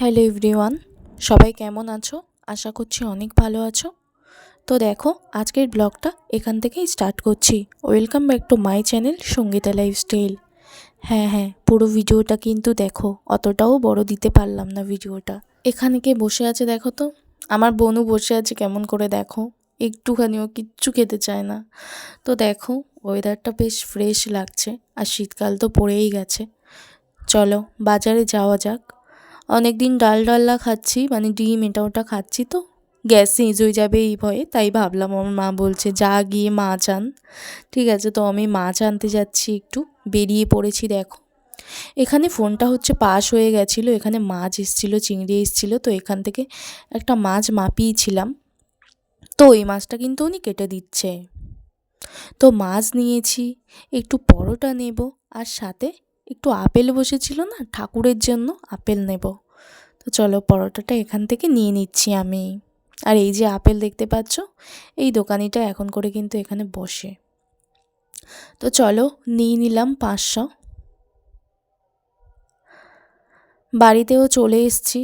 Hello everyone, সবাই কেমন আছো? আশা করছি অনেক ভালো আছো। তো দেখো, আজকের ব্লগটা এখান থেকেই স্টার্ট করছি। Welcome back to my channel Sangeeta lifestyle হ্যাঁ হ্যাঁ পুরো ভিডিওটা কিন্তু দেখো, অতটাও বড় দিতে পারলাম না ভিডিওটা। এখানে কে বসে আছে দেখো তো? আমার বোনও বসে আছে, কেমন করে দেখো। একটুখানিও কিচ্ছু খেতে চায় না। তো দেখো ওয়েদারটা বেশ ফ্রেশ লাগছে, আর শীতকাল তো পড়েই গেছে। চলো, বাজারে যাওয়া যাক। অনেক দিন ডাল ডাল্লা খাচ্ছি মানে ডিম এটা ওটা খাচ্ছি তো। গ্যাস সিজ হয়ে যাবে এই ভয়ে, তাই ভাবলাম আমার মা বলছে, যা গিয়ে মাছ আন। ঠিক আছে, তো আমি মাছ আনতে যাচ্ছি একটু, বেরিয়ে পড়েছি দেখো। এখানে ফোনটা হচ্ছে পাশ হয়ে গেছিল, এখানে মাছ এসেছিল, চিংড়ি এসেছিল, তো এখান থেকে একটা মাছ মাপিয়েছিলাম। তো এই মাছটা কিন্তু উনি কেটে দিচ্ছে। তো মাছ নিয়েছি, একটু পরোটা নেব, আর সাথে একটু আপেল বসেছিল না, ঠাকুরের জন্য আপেল নেব। তো চলো পরোটাটা এখান থেকে নিয়ে নিচ্ছি আমি। আর এই যে আপেল দেখতে পাচ্ছ, এই দোকানিটা এখন করে কিন্তু এখানে বসে। তো চলো নিয়ে নিলাম পাঁচশো। বাড়িতেও চলে এসছি।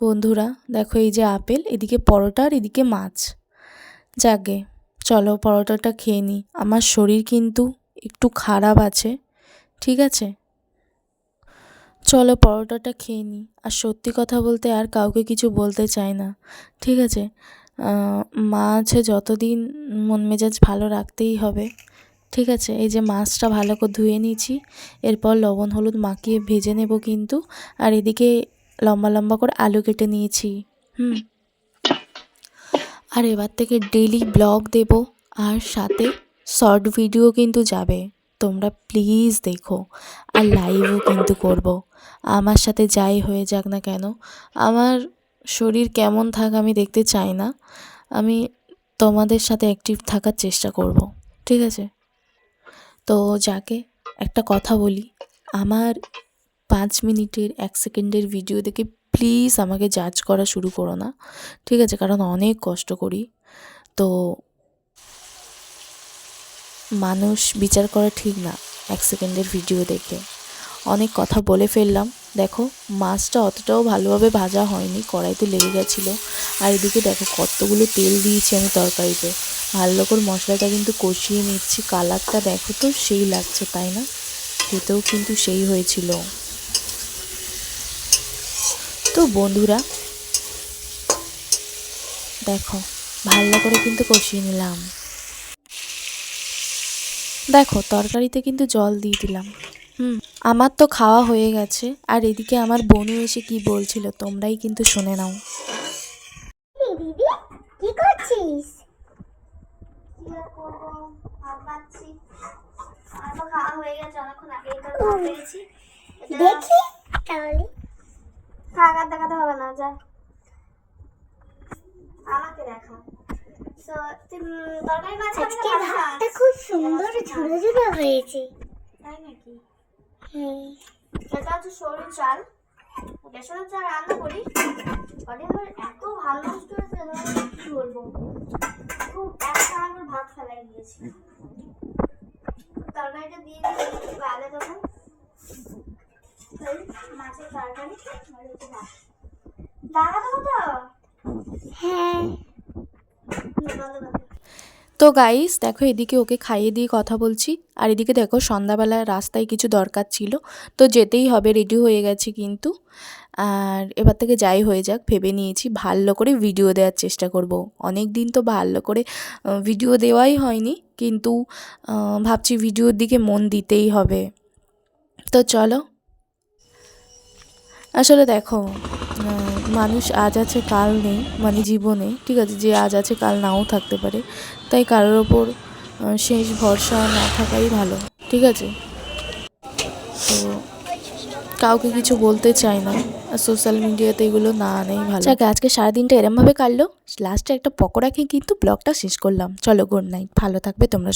বন্ধুরা, দেখো এই যে আপেল, এদিকে পরোটা আর এদিকে মাছ। যাকে, চলো পরোটাটা খেয়ে নিই। আমার শরীর কিন্তু একটু খারাপ আছে, ঠিক আছে? চলো পরোটাটা খেয়ে নিই। আর সত্যি কথা বলতে আর কাউকে কিছু বলতে চাই না। ঠিক আছে? মা আছে যতদিন মন মেজাজ ভালো রাখতেই হবে। ঠিক আছে? এই যে মাছটা ভালো করে ধুয়ে নিয়েছি। এরপর লবণ হলুদ মাখিয়ে ভেজে নেব কিন্তু। আর এদিকে লম্বা লম্বা করে আলু কেটে নিয়েছি। হুম। আর এবার থেকে ডেলি ব্লগ দেব। আর সাথে শর্ট ভিডিও কিন্তু যাবে। তোমরা প্লিজ দেখো। আর লাইভও কিন্তু করব। আমার সাথে যাই হয়ে যাক না কেন, আমার শরীর কেমন থাক আমি দেখতে চাই না, আমি তোমাদের সাথে অ্যাক্টিভ থাকার চেষ্টা করব, ঠিক আছে? তো যাকে একটা কথা বলি, আমার পাঁচ মিনিটের, এক সেকেন্ডের ভিডিও দেখে প্লিজ আমাকে জাজ করা শুরু করো না, ঠিক আছে? কারণ অনেক কষ্ট করি। তো মানুষ বিচার করা ঠিক না, এক সেকেন্ডের ভিডিও দেখে। অনেক কথা বলে ফেললাম। দেখো, মাছটা অতটাও ভালোভাবে ভাজা হয়নি, কড়াইতে লেগে গেছিল। আর এদিকে দেখো, কতগুলো তেল দিয়েছি আমি তরকারিতে। ভালো করে মশলাটা কিন্তু কষিয়ে নিচ্ছি, কালারটা দেখো তো সেই লাগছে, তাই না? খেতেও কিন্তু সেই হয়েছিল। তো বন্ধুরা, দেখো, ভালো করে কিন্তু কষিয়ে নিলাম। দেখো, তরকারিতে কিন্তু জল দিয়ে দিলাম। হুম। আমার তো খাওয়া হয়ে গেছে আর এদিকে আমার বোনু এসে কি বলছিল তোমরাই কিন্তু শুনে নাও। দিদি কি করছিস? হয়ে দেখি তাহলে। থাক আর দেখাতে হবে না যা। আমাকে দেখা খাবি আজকে ভাতটা খুব সুন্দর ঝুড়ো ঝুড়ো হয়েছে। এটা হচ্ছে সরু চাল। বেসনের চাল রান্না করি। কদিন ধরে এত ভালো নষ্ট হয়েছে কি বলব। খুব এক টানা করে ভাত ফেলাই দিয়েছি। তরকারিটা দিয়ে বাদে দেবো এই মাছের তরকারি দাঁড়া দেবো তো হ্যাঁ। তো গাইস দেখো এদিকে ওকে খাইয়ে দিয়ে কথা বলছি। আর এদিকে দেখো সন্ধ্যাবেলায় রাস্তায় কিছু দরকার ছিল। তো যেতেই হবে রেডি হয়ে গেছি কিন্তু। আর এবার থেকে যাই হয়ে যাক, ভেবে নিয়েছি ভালো করে ভিডিও দেওয়ার চেষ্টা করব। অনেক দিন তো ভালো করে ভিডিও দেওয়াই হয়নি। কিন্তু ভাবছি ভিডিওর দিকে মন দিতেই হবে। তো চলো। আসলে দেখো মানুষ আজ আছে, কাল নেই মানে জীবনে, ঠিক আছে, যে আজ আছে, কাল নাও থাকতে পারে। তাই কারোর ওপর শেষ ভরসা না থাকাই ভালো, ঠিক আছে? তো কাউকে কিছু বলতে চাই না, আর সোশ্যাল মিডিয়াতে এগুলো না আনাই ভালো। যাক, আজকে সারাদিনটা এরমভাবে কাটলো। লাস্টে একটা পকোড়া খেয়ে কিন্তু ব্লগটা শেষ করলাম। চলো গুড নাইট ভালো থাকবে, তোমরা